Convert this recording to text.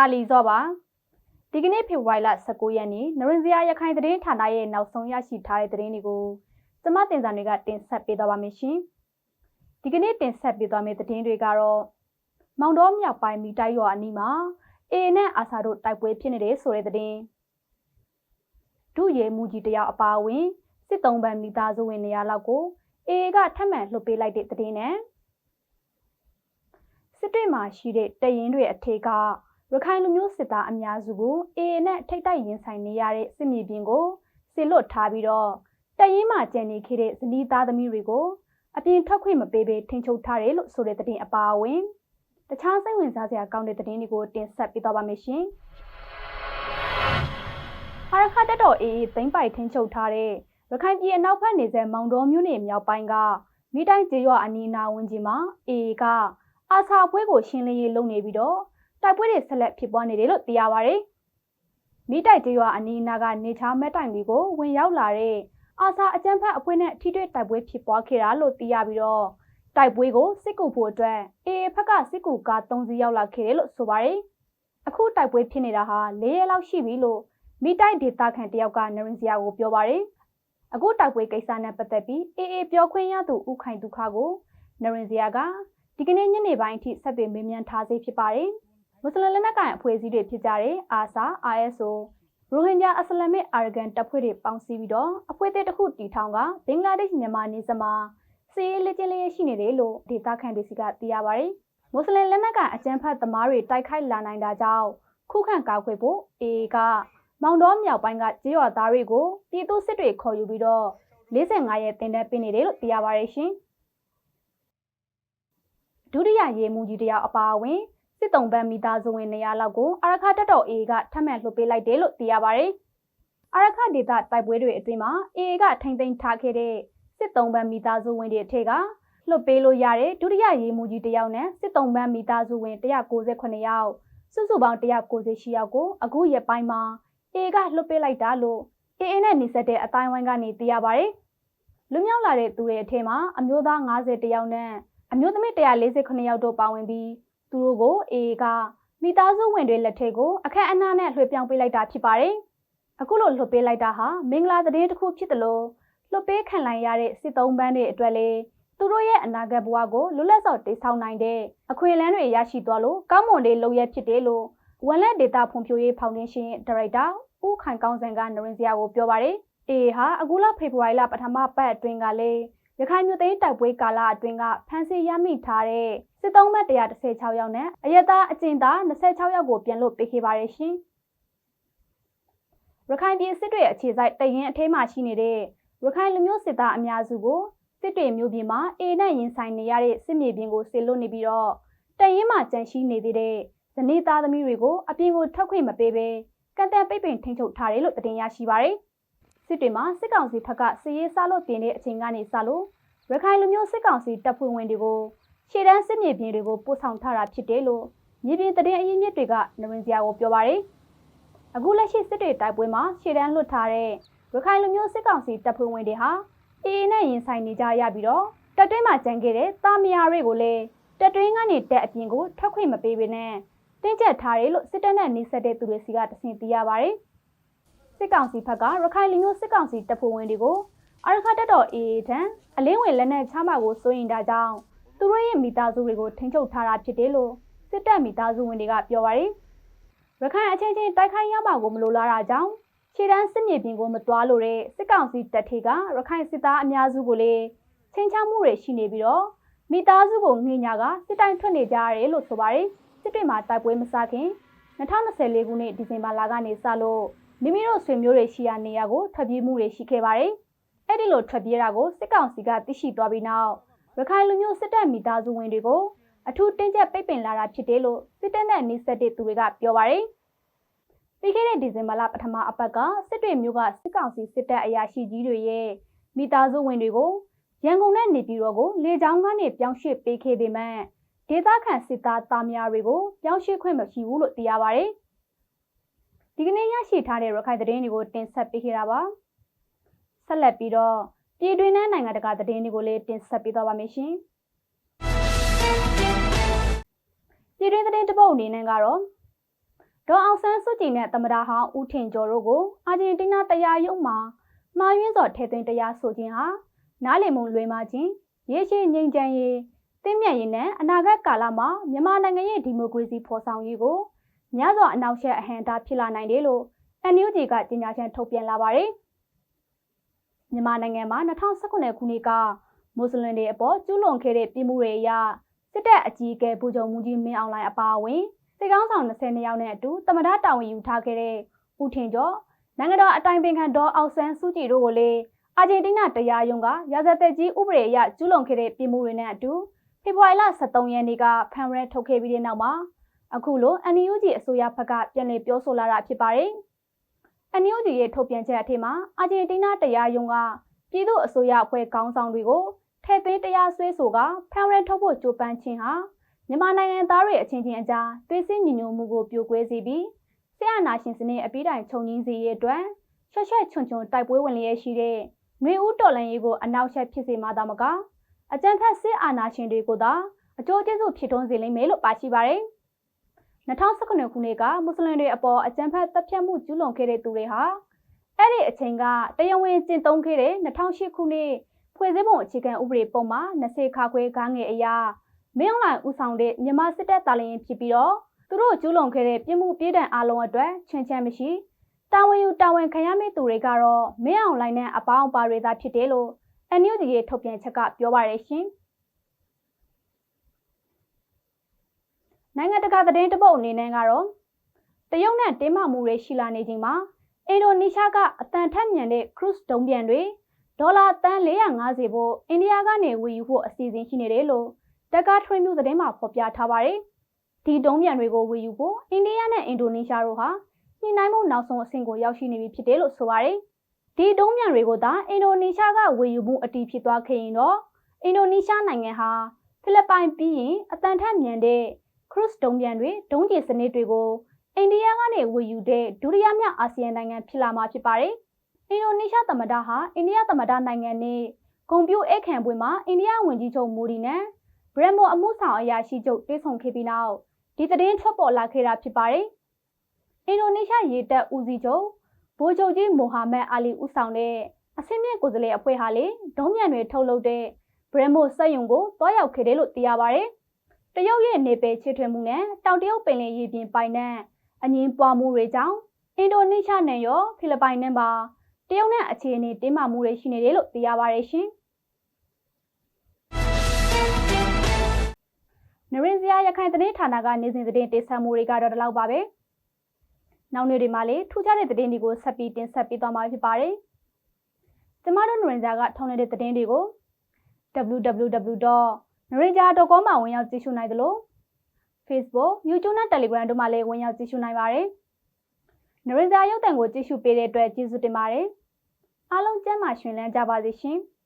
တာလီဇော့ပါဒီကနေ့ဖေဖော်ဝါရီလ19ရက်နေ့နရင်စရာရခိုင်သတင်းဌာနရဲ့နောက်ဆုံးရရှိထားတဲ့သတင်းတွေကိုကျမတင်စာတွေကတင်ဆက်ပေးသွားပါမယ်ရှင်ဒီကနေ့တင်ဆက်ပေးသွားမယ့်သတင်းတွေကတော့မောင်တော်မြောက်ပိုင်းမိတိုက်ရွာအနီးမှာအေနဲ့အာဆာတို့တိုက်ပွဲဖြစ်နေတဲ့ဆိုတဲ့သတင်းဒုရဲမူကြီးတယောက်အပါအဝင်စစ်တုံးပန်းမိသားစုဝင်နေရာလောက်ကိုအေကထပ်မံလှုပ်ပေးလိုက်တဲ့သတင်းနဲ့စစ်တွေမှာရှိတဲ့တရင်တွေအထေက ရခိုင်လူမျိုးစစ်သားအများစုကိုအေအေနဲ့ထိတ်တိုက်ရင်ဆိုင်နေရတဲ့စစ်မြေပြင်ကိုစစ်လွတ်ထားပြီးတော့တရင်မှာကျန်နေခဲ့တဲ့ဇနီးသားသမီးတွေကိုအပြင်ထွက်ခွင့်မပေးဘဲထိန်ချုပ်ထားတယ်လို့ဆိုတဲ့သတင်းအပါအဝင်တခြားစိတ်ဝင်စားစရာကောင်းတဲ့သတင်းတွေကိုတင်ဆက်ပေးသွားပါမယ်ရှင်။အာရခတက်တော်အေးသိမ့်ပိုက်ထင်းချုပ်ထားတဲ့ရခိုင်ပြည်အနောက်ဘက်နေဆက်မောင်တော်မြို့နယ်မြောက်ပိုင်းကမိတိုင်းကျေးရွာအနီးနားဝန်းကျင်မှာအေးကအာဆာပွဲကိုရှင်းလင်းရေးလုပ်နေပြီးတော့ တိုက်ပွဲတွေဆက်လက်ဖြစ်ပွားနေတယ်လို့သိရပါဗျ။မိတိုက်ကျေးရွာအနီးနားကနေချားမဲတိုင်တွေကိုဝင်ရောက်လာတဲ့အာဆာအကြမ်းဖက်အဖွဲ့နဲ့ထိတွေ့တိုက်ပွဲဖြစ်ပွားခဲ့တာလို့သိရပြီးတော့တိုက်ပွဲကိုစစ်ကူဖို့အတွက်အေးဖက်ကစစ်ကူကား၃စီးရောက်လာခဲ့တယ်လို့ဆိုပါတယ်။အခုတိုက်ပွဲဖြစ်နေတာဟာ၄ရက်လောက်ရှိပြီလို့မိတိုက်ဒေတာခန်တယောက်ကနရင်စရာကိုပြောပါတယ်။အခုတိုက်ပွဲကိစ္စနဲ့ပတ်သက်ပြီးအေးအေးပြောခွင့်ရသူဥခိုင်ဒုခကိုနရင်စရာကဒီကနေ့ညနေပိုင်းအထိဆက်သွယ်မေးမြန်းထားစေဖြစ်ပါတယ်။ မွတ်စလင်လက်နက်ကိုင်အဖွဲ့အစည်းတွေဖြစ်ကြတဲ့အာဆာ ISO ရိုဟင်ဂျာအစ္စလာမစ်အာရဂန်တပ်ဖွဲ့တွေပေါင်းစည်းပြီးတော့အဖွဲ့အစည်းတစ်ခုတည်ထောင်ကဘင်္ဂလားဒေ့ရှ်မြန်မာနယ်စပ်မှာစီးရေးလက်ကျင်းလေးရှိနေတယ်လို့ဒေတာခန်တွေစီကသိရပါတယ်။မွတ်စလင်လက်နက်ကိုင်အကြမ်းဖက်သမားတွေတိုက်ခိုက်လာနိုင်တာကြောင့်ခုခံကာကွယ်ဖို့အေကမောင်တော်မြောက်ပိုင်းကကြေးရွာသားတွေကိုပြည်သူစစ်တွေခေါ်ယူပြီးတော့45ရက်တင်တဲ့ပြင်နေတယ်လို့သိရပါတယ်ရှင်။ဒုတိယရေမူကြီးတယောက်အပါအဝင် စစ်တုံးပန်းမိသားစုဝင်နေရာလောက်ကိုအာရခတက်တော်အေကထပ်မံလှုပ်ပေးလိုက်တယ်လို့သိရပါတယ်။အာရခဒေတာတိုက်ပွဲတွေအတွင်းမှာအေကထိမ့်သိမ်းထားခဲ့တဲ့စစ်တုံးပန်းမိသားစုဝင်တွေအထက်ကလွတ်ပေးလို့ရတဲ့ဒုတိယရေမူကြီးတယောက်နဲ့စစ်တုံးပန်းမိသားစုဝင်198ယောက်စုစုပေါင်း198ယောက်ကိုအခုရက်ပိုင်းမှာအေကလွတ်ပေးလိုက်တာလို့အေအေနဲ့နေဆက်တဲ့အတိုင်းဝိုင်းကနေသိရပါတယ်။လူမြောက်လာတဲ့သူတွေအထက်မှာအမျိုးသား90တယောက်နဲ့အမျိုးသမီး148ယောက်တို့ပါဝင်ပြီး သူတို့ကိုအေအေကမိသားစုဝင်တွေလက်ထက်ကိုအခက်အနားနဲ့လွှဲပြောင်းပေးလိုက်တာဖြစ်ပါတယ်။အခုလိုလွှတ်ပေးလိုက်တာဟာမင်္ဂလာသတင်းတစ်ခုဖြစ်တယ်လို့လွတ်ပေးခံလိုက်ရတဲ့စစ်သုံးပန်းတွေအတွက်လည်းသူတို့ရဲ့အနာဂတ်ဘဝကိုလွတ်လပ်စွာတည်ဆောက်နိုင်တဲ့အခွင့်အလမ်းတွေရရှိသွားလို့ကောင်းမွန်တဲ့လုပ်ရဖြစ်တယ်လို့ဝန်လက်ဒေတာဖွံ့ဖြိုးရေးဖောင်ဒေးရှင်းရဲ့ဒါရိုက်တာဦးခိုင်ကောင်းစံကနရင်စရာကိုပြောပါတယ်။အေဟာအခုလဖေဖော်ဝါရီလပထမပတ်အတွင်းကလည်း ရခိုင်မြို့သိမ်းတိုက်ပွဲကာလအတွင်းကဖမ်းဆီးရမိထားတဲ့စစ်သုံးဘက်116ယောက်နဲ့အယက်သားအကျဉ်းသား26ယောက်ကိုပြန်လွှတ်ပေးခဲ့ပါတယ်ရှင်။ရခိုင်ပြည်စစ်တွေအခြေစိုက်တရင်အထဲမှာရှိနေတဲ့ရခိုင်လူမျိုးစစ်သားအများစုကိုစစ်တွေမျိုးပြင်မှာအေနဲ့ရင်ဆိုင်နေရတဲ့စစ်မြေပြင်ကိုဆေလွတ်နေပြီးတော့တရင်မှာကြန့်ရှိနေသေးတဲ့ဇနီးသားသမီးတွေကိုအပြင်ကိုထွက်ခွင့်မပေးဘဲကန့်တန်ပိတ်ပင်ထိန်းချုပ်ထားတယ်လို့တင်ရရှိပါရယ် စစ်တွေမှာစစ်ကောင်စီဘက်ကစစ်ရေးစားလို့တင်တဲ့အချိန်ကနေစလို့ရခိုင်လူမျိုးစစ်ကောင်စီတပ်ဖွဲ့ဝင်တွေကိုခြေတန်းစစ်မြေပြင်တွေကိုပို့ဆောင်ထားတာဖြစ်တယ်လို့မြေပြင်တရင်အရင်းမြစ်တွေကနရင်စရာကိုပြောပါရယ်အခုလက်ရှိစစ်တွေတိုက်ပွဲမှာခြေတန်းလွတ်ထားတဲ့ရခိုင်လူမျိုးစစ်ကောင်စီတပ်ဖွဲ့ဝင်တွေဟာအေအေနဲ့ရင်ဆိုင်နေကြရပြီးတော့တက်တွင်းမှာကြံခဲ့တဲ့တာမယာတွေကိုလည်းတက်တွင်းကနေတက်အပြင်ကိုထွက်ခွင့်မပေးဘဲနဲ့တင်းကျပ်ထားတယ်လို့စစ်တပ်နဲ့နှိစက်တဲ့သူတွေစီကတဆင်သိရပါတယ်။ စစ်ကောင်စီဘက်ကရခိုင်လူမျိုးစစ်ကောင်စီတပ်ဖွဲ့ဝင်တွေကိုအာရခတက်တော်အေအေထံအလင်းဝင်လက်နက်ချမှကိုစိုးရင်တာကြောင့်သူတို့ရဲ့မိသားစုတွေကိုထိန်းချုပ်ထားတာဖြစ်တယ်လို့စစ်တပ်မိသားစုဝင်တွေကပြောပါတယ်။ရခိုင်အချင်းချင်းတိုက်ခိုက်ရမှာကိုမလိုလားတာကြောင့်ခြေတန်းစစ်မြေပြင်ကိုမတွားလို့တဲ့စစ်ကောင်စီတပ်ထေကရခိုင်စစ်သားအများစုကိုလည်းချင်းချောက်မှုတွေရှိနေပြီးတော့မိသားစုကိုငှေ့ညာကစစ်တိုင်ထွက်နေကြရတယ်လို့ဆိုပါတယ်စစ်တွေမှာတိုက်ပွဲမစခင်2024ခုနှစ်ဒီဇင်ဘာလကနေစလို့ မိမိတို့ဆွေမျိုးတွေရှိရာနေရာကိုထွက်ပြေးမှုတွေရှိခဲ့ပါတယ်အဲ့ဒီလိုထွက်ပြေးတာကိုစစ်ကောင်စီကသိရှိသွားပြီးနောက်ရခိုင်လူမျိုးစစ်တပ်မိသားစုဝင်တွေကိုအထူးတင်းကျပ်ပိတ်ပင်လာတာဖြစ်တယ်လို့စစ်တပ်နဲ့နှိစက်တဲ့သူတွေကပြောပါတယ်ပြီးခဲ့တဲ့ဒီဇင်ဘာလပထမအပတ်ကစစ်တွေမျိုးကစစ်ကောင်စီစစ်တပ်အရာရှိကြီးတွေရဲ့မိသားစုဝင်တွေကိုရန်ကုန်နဲ့နေပြည်တော်ကိုလေကြောင်းကနေပြောင်းရွှေ့ပေးခဲ့ပေမဲ့ဒေသခံစစ်သားသားများတွေကိုပြောင်းရွှေ့ခွင့်မရှိဘူးလို့သိရပါဗျ။ဒီကနေ့ ရရှိထားတဲ့ရခိုင်သတင်းတွေကိုတင်ဆက်ပေးခဲ့တာပါ။ဆက်လက်ပြီးတော့ပြည်တွင်းနဲ့နိုင်ငံတကာသတင်းတွေကိုလည်းတင်ဆက်ပေးသွားပါမယ်ရှင်။ပြည်တွင်းသတင်းတစ်ပုဒ်အနေနဲ့ကတော့ဒေါ်အောင်ဆန်းစုကြည်နဲ့သမ္မတဟောင်းဦးထင်ကျော်တို့ကိုအာဂျင်တီးနားတရားရုံးမှာမှားယွင်းစွာထည့်သွင်းတရားဆိုခြင်းဟာနားလည်မှုလွဲမှားခြင်းရေရှည်ငြိမ်းချမ်းရေးတင့်မြတ်ရေးနဲ့အနာဂတ်ကာလမှာမြန်မာနိုင်ငံရဲ့ဒီမိုကရေစီဖော်ဆောင်ရေးကို များစွာအနောက်ရှက်အဟန့်တာဖြစ်လာနိုင်တယ်လို့ NUG ကကြေညာချက်ထုတ်ပြန်လာပါတယ်။မြန်မာနိုင်ငံမှာ2019ခုနှစ်ကမွတ်စလင်တွေအပေါ်ကျူးလွန်ခဲ့တဲ့ပြည်မှုတွေအရစစ်တပ်အကြီးအကဲဗိုလ်ချုပ်မူကြီးမင်းအောင်လှိုင်အပါအဝင်စစ်ကောင်းဆောင်20ယောက်နဲ့အတူတမဒတာဝန်ယူထားခဲ့တဲ့ဦးထင်ကျော်နိုင်ငံတော်အတိုင်ပင်ခံဒေါ်အောင်ဆန်းစုကြည်တို့ကိုလည်းအာဂျင်တီးနားတရားရုံးကရာဇသက်ကြီးဥပဒေအရကျူးလွန်ခဲ့တဲ့ပြည်မှုတွေနဲ့အတူဖေဖော်ဝါရီလ23ရက်နေ့ကဖမ်းရဲထုတ်ခဲ့ပြီးတဲ့နောက်မှာ အခုလို NUG အစိုးရဘက်ကပြန်လည်ပြောဆိုလာတာဖြစ်ပါတယ်။ NUG ရဲ့ထုတ်ပြန်ချက်အထက်မှာအာဂျင်တီးနားတရားရုံးကပြည်သူ့အစိုးရအဖွဲ့ခေါင်းဆောင်တွေကိုထဲ့သွင်းတရားစွဲဆိုကဖမ်းရဲထုတ်ဖို့ကြိုးပမ်းခြင်းဟာမြန်မာနိုင်ငံသားတွေအချင်းချင်းအကြားသွေးစည်းညီညွတ်မှုကိုပြိုကွဲစေပြီးဆရာနာရှင်စနစ်အပိတိုင်ခြုံငင်းစေရအတွက်ရှက်ရှက်ချွန်ချွန်တိုက်ပွဲဝင်လျက်ရှိတဲ့ຫນွေဦးတော်လန်ရေးကိုအနောက်ရှက်ဖြစ်စေမှာသာမကအကြံဖက်စစ်အာဏာရှင်တွေကိုသာအကျိုးကျေးဇူးဖြစ်ထွန်းစေလိမ့်မယ်လို့ပါရှိပါတယ်။ 2019ခုနှစ်ကမွတ်စလင်တွေအပေါ်အကြံဖက်တပ်ဖြတ်မှုကျူးလွန်ခဲ့တဲ့သူတွေဟာအဲ့ဒီအချိန်ကတရားဝင်ကျင့်သုံးခဲ့တဲ့2008ခုနှစ်ဖွဲ့စည်းပုံအခြေခံဥပဒေပုံမှာ20ခါခွဲကားငယ်အရာမင်းအောင်လှိုင်ဦးဆောင်တဲ့မြန်မာစစ်တပ်တာလရင်ဖြစ်ပြီးတော့သူတို့ကျူးလွန်ခဲ့တဲ့ပြစ်မှုပြစ်ဒဏ်အလုံးအတွက်ချင်ချမ်းမရှိတာဝန်ယူတာဝန်ခံရမယ့်သူတွေကတော့မင်းအောင်လှိုင်နဲ့အပေါင်းအပါတွေသာဖြစ်တယ်လို့ NUG ရဲ့ထုတ်ပြန်ချက်ကပြောပါရရှင် နိုင်ငံတကာသတင်းတပုတ်အနေနဲ့ကတော့တရုတ်နဲ့တင်းမာမှုတွေရှိလာနေချိန်မှာအင်ဒိုနီးရှားကအတန်ထက်မြန်တဲ့ cruise ဒုံးပျံတွေဒေါ်လာတန်450ဖို့အိန္ဒိယကနေဝယ်ယူဖို့အစီအစဉ်ရှိနေတယ်လို့တက္ကထရီမျိုးသတင်းမှာဖော်ပြထားပါတယ်။ဒီတုံးပြန်တွေကိုဝယ်ယူဖို့အိန္ဒိယနဲ့အင်ဒိုနီးရှားတို့ဟာညှိနှိုင်းမှုနောက်ဆုံးအဆင့်ကိုရောက်ရှိနေပြီဖြစ်တယ်လို့ဆိုပါတယ်။ဒီတုံးပြန်တွေကိုသာအင်ဒိုနီးရှားကဝယ်ယူမှုအတီးဖြစ်သွားခဲ့ရင်တော့အင်ဒိုနီးရှားနိုင်ငံဟာဖိလစ်ပိုင်ပြီးရင်အတန်ထက်မြန်တဲ့ cruise တုံးပြန်တွေဒုံးကျည်စနစ်တွေကိုအိန္ဒိယကနေဝယ်ယူတဲ့ဒုတိယမြောက်အာဆီယံနိုင်ငံဖြစ်လာမှာဖြစ်ပါတယ်။အင်ဒိုနီးရှားသမ္မတဟာအိန္ဒိယသမ္မတနိုင်ငံနဲ့ဂုံပြိုဧခံပွဲမှာအိန္ဒိယဝန်ကြီးချုပ်မိုဒီနဲ့ဘရမော်အမှုဆောင်အရာရှိချုပ်တွေ့ဆုံခဲ့ပြီးနောက်ဒီသတင်းထွက်ပေါ်လာခဲ့တာဖြစ်ပါတယ်။အင်ဒိုနီးရှားရေတပ်ဦးစီးချုပ်ဗိုလ်ချုပ်ကြီးမိုဟာမက်အာလီဦးဆောင်တဲ့အဆင့်မြင့်ကိုယ်စားလှယ်အဖွဲ့ဟာလေဒုံးမြန်တွေထုတ်လုပ်တဲ့ဘရမော်စက်ရုံကိုတွားရောက်ခဲ့တယ်လို့သိရပါတယ်။ တရုတ်ရဲ့နေပယ်ချစ်ထွေးမှုနဲ့တောင်တရုတ်ပင်လယ်ရေပြင်ပိုင်နက်အငင်းပွားမှုတွေကြောင့်အင်ဒိုနီးရှားနဲ့ရောဖိလစ်ပိုင်နဲ့ပါတရုတ်နဲ့အခြေအနေတင်းမာမှုတွေရှိနေတယ်လို့သိရပါတယ်ရှင်။နရင်စရာရခိုင်သတင်းဌာနကနေစဉ်သတင်းတင်ဆက်မှုတွေကတော့ဒီလောက်ပါပဲ။နောက်နေ့တွေမှာလည်းထူးခြားတဲ့သတင်းတွေကိုဆက်ပြီးတင်ဆက်ပေးသွားမှာဖြစ်ပါတယ်။ကျမတို့နရင်စရာကထောင်းနေတဲ့သတင်းတွေကို www.narinja.com မှာဝင်ရောက်ကြည့်ရှုနိုင်သလို Facebook, YouTube နဲ့ Telegram တို့မှာလည်းဝင်ရောက်ကြည့်ရှုနိုင်ပါတယ်။နရင်စရာရုပ်သံကိုကြည့်ရှုပေးတဲ့အတွက်ကျေးဇူးတင်ပါတယ်။အားလုံးကျမ်းမာရှင်လန်းကြပါစေရှင်။